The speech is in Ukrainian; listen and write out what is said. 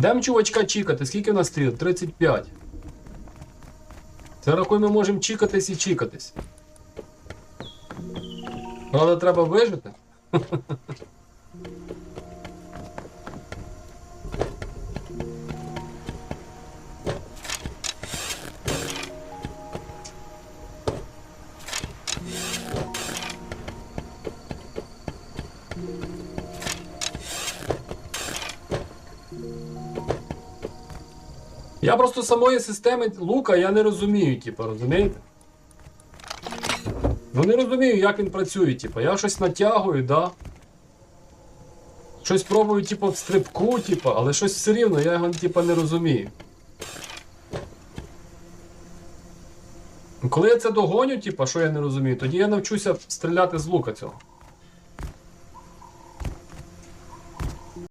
Дам чувачка чікати, скільки в нас стріл? 35. Це рахуй ми можемо чікатись і чікатись. Правда, треба вижити. Я просто самої системи лука я не розумію, типу, розумієте? Ну не розумію, як він працює, типу. Я щось натягую, да. Щось пробую, типу, в стрибку, типу, але щось все рівно, я його, типу, не розумію. Коли я це догоню, типу, що я не розумію, тоді я навчуся стріляти з лука цього.